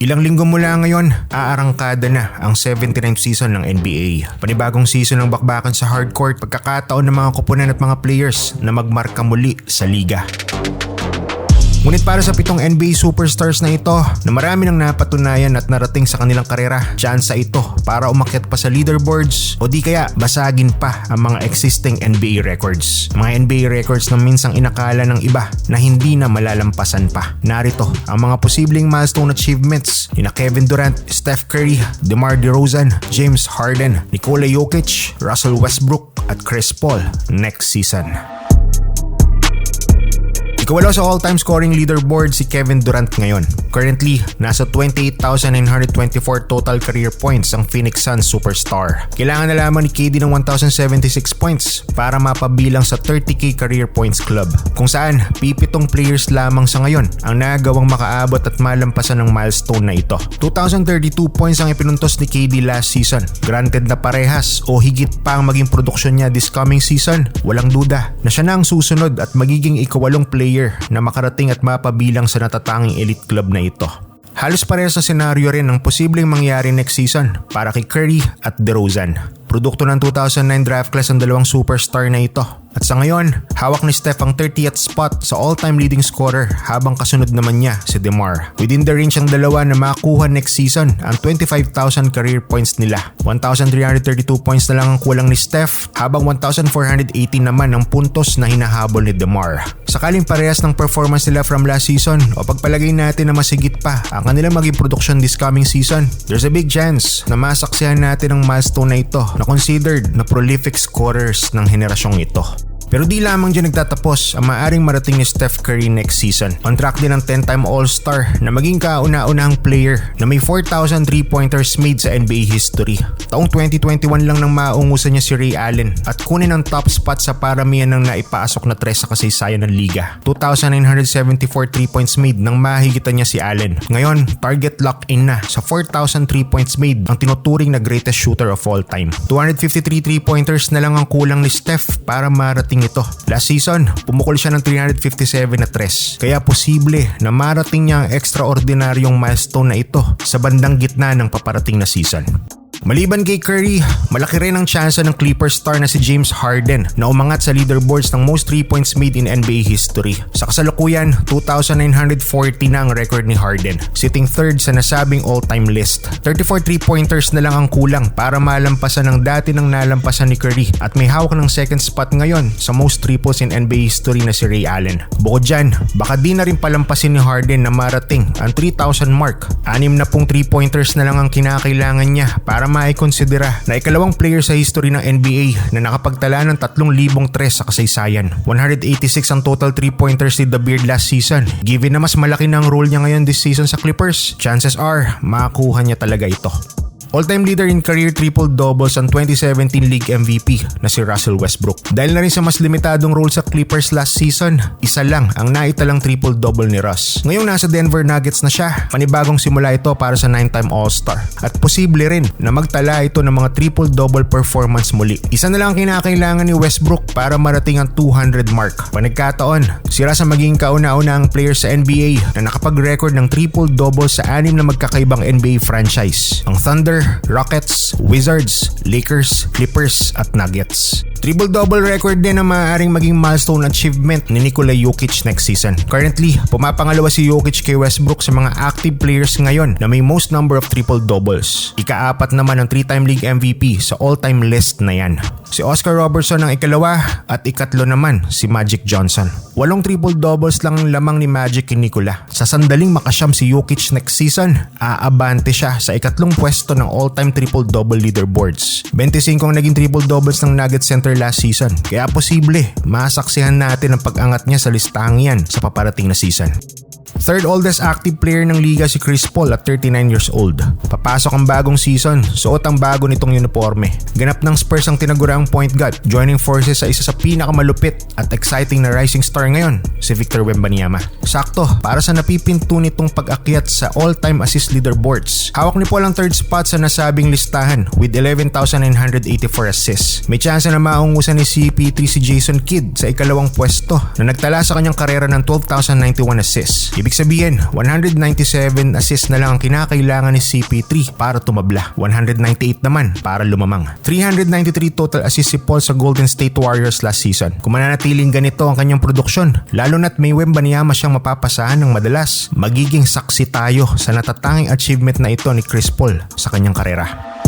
Ilang linggo mula ngayon, aarangkada na ang 79th season ng NBA. Panibagong season ng bakbakan sa hardcourt, pagkakataon ng mga kupunan at mga players na magmarka muli sa liga. Ngunit para sa pitong NBA superstars na ito na marami nang napatunayan at narating sa kanilang karera, tsansa ito para umakyat pa sa leaderboards o di kaya basagin pa ang mga existing NBA records. Mga NBA records na minsang inakala ng iba na hindi na malalampasan pa. Narito ang mga posibleng milestone achievements ni Kevin Durant, Steph Curry, DeMar DeRozan, James Harden, Nikola Jokic, Russell Westbrook at Chris Paul next season. Ikawalo sa all-time scoring leaderboard si Kevin Durant ngayon. Currently, nasa 28,924 total career points ang Phoenix Suns superstar. Kailangan na lamang ni KD ng 1,076 points para mapabilang sa 30k career points club. Kung saan, pipitong players lamang sa ngayon ang nagawang makaabot at malampasan ng milestone na ito. 2,032 points ang ipinuntos ni KD last season. Granted na parehas o higit pa ang maging produksyon niya this coming season, walang duda na siya na ang susunod at magiging ikawalong player na makarating at mapabilang sa natatanging elite club na ito. Halos parehas sa senaryo rin ang posibleng mangyari next season para kay Curry at DeRozan. Produkto ng 2009 draft class ang dalawang superstar na ito at sa ngayon, hawak ni Steph ang 30th spot sa all-time leading scorer habang kasunod naman niya si DeMar. Within the range ang dalawa na makuha next season ang 25,000 career points nila. 1,332 points na lang ang kulang ni Steph habang 1,480 naman ang puntos na hinahabol ni DeMar. Sakaling parehas ng performance nila from last season o pagpalagay natin na masigit pa ang kanilang maging production this coming season, there's a big chance na masaksihan natin ang milestone na ito na considered na prolific scorers ng henerasyong ito. Pero di lamang dyan nagtatapos ang maaring marating ni Steph Curry next season. On track din ang 10-time All-Star na maging kauna-unahang player na may 4,000 3-pointers made sa NBA history. Taong 2021 lang nang maungusan niya si Ray Allen at kunin ang top spot sa paramihan ng naipasok na tres sa kasaysayan ng liga. 2,974 3 points made nang mahigitan niya si Allen. Ngayon, target lock-in na sa 4,000 3 points made ang tinuturing na greatest shooter of all time. 253 3-pointers na lang ang kulang ni Steph para marating rating ito. Last season, pumukol siya ng 357 na tres. Kaya posible na marating niya ang extraordinaryong milestone na ito sa bandang gitna ng paparating na season. Maliban kay Curry, malaki rin ang tsansa ng Clippers star na si James Harden na umangat sa leaderboards ng most 3 points made in NBA history. Sa kasalukuyan, 2,940 na ang record ni Harden, sitting third sa nasabing all-time list. 34 3-pointers na lang ang kulang para malampasan ang dati ng nalampasan ni Curry at may hawak ng second spot ngayon sa most triples in NBA history na si Ray Allen. Bukod dyan, baka di na rin palampasin ni Harden na marating ang 3,000 mark. Anim na pong 3-pointers na lang ang kinakailangan niya para maikonsidera na ikalawang player sa history ng NBA na nakapagtala ng 3,000 tres sa kasaysayan. 186 ang total 3-pointers ni The Beard last season. Given na mas malaki na role niya ngayon this season sa Clippers, chances are makuha niya talaga ito. All-time leader in career triple-doubles ang 2017 League MVP na si Russell Westbrook. Dahil na rin sa mas limitadong role sa Clippers last season, isa lang ang naitalang triple-double ni Russ. Ngayong nasa Denver Nuggets na siya, panibagong simula ito para sa 9-time All-Star. At posible rin na magtala ito ng mga triple-double performance muli. Isa na lang ang kinakailangan ni Westbrook para marating ang 200 mark. Panagkataon, si Russ ang maging kauna-una ang player sa NBA na nakapag-record ng triple-double sa anim na magkakaibang NBA franchise. Ang Thunder, Rockets, Wizards, Lakers, Clippers at Nuggets. Triple-double record din ang maaaring maging milestone achievement ni Nikola Jokic next season. Currently, pumapangalawa si Jokic kay Westbrook sa mga active players ngayon na may most number of triple-doubles. Ikaapat naman ang 3-time league MVP sa all-time list na yan. Si Oscar Robertson ang ikalawa at ikatlo naman si Magic Johnson. Walong triple-doubles lang ang lamang ni Magic kay Nikola. Sa sandaling makasyam si Jokic next season, aabante siya sa ikatlong pwesto ng all-time triple-double leaderboards. 25 ang naging triple-doubles ng Nuggets center after last season. Kaya posible, masaksihan natin ang pag-angat niya sa listang yan sa paparating na season. Third oldest active player ng liga si Chris Paul at 39 years old. Papasok ang bagong season, suot ang bago nitong uniforme. Ganap ng Spurs ang tinaguraang point guard, joining forces sa isa sa pinakamalupit at exciting na rising star ngayon, si Victor Wembanyama. Sakto, para sa napipinto nitong pag-akyat sa all-time assist leaderboards. Hawak ni Paul ang third spot sa nasabing listahan with 11,984 assists. May chance na maungusan ni CP3 si Jason Kidd sa ikalawang pwesto na nagtala sa kanyang karera ng 12,091 assists. Ibig sabihin, 197 assist na lang ang kinakailangan ni CP3 para tumabla. 198 naman para lumamang. 393 total assist si Paul sa Golden State Warriors last season. Kung mananatiling ganito ang kanyang produksyon, lalo na't may Wembanyama siyang mapapasahan ng madalas, magiging saksi tayo sa natatanging achievement na ito ni Chris Paul sa kanyang karera.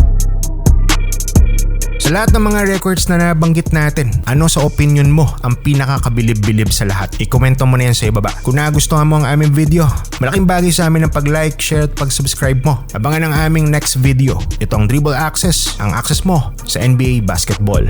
Sa lahat ng mga records na nabanggit natin, ano sa opinion mo ang pinakakabilib-bilib sa lahat? I-komento mo na yan sa ibaba. Kung nagustuhan mo ang aming video, malaking bagay sa amin ang pag-like, share at pag-subscribe mo. Abangan ang aming next video. Ito ang Dribble Access, ang access mo sa NBA Basketball.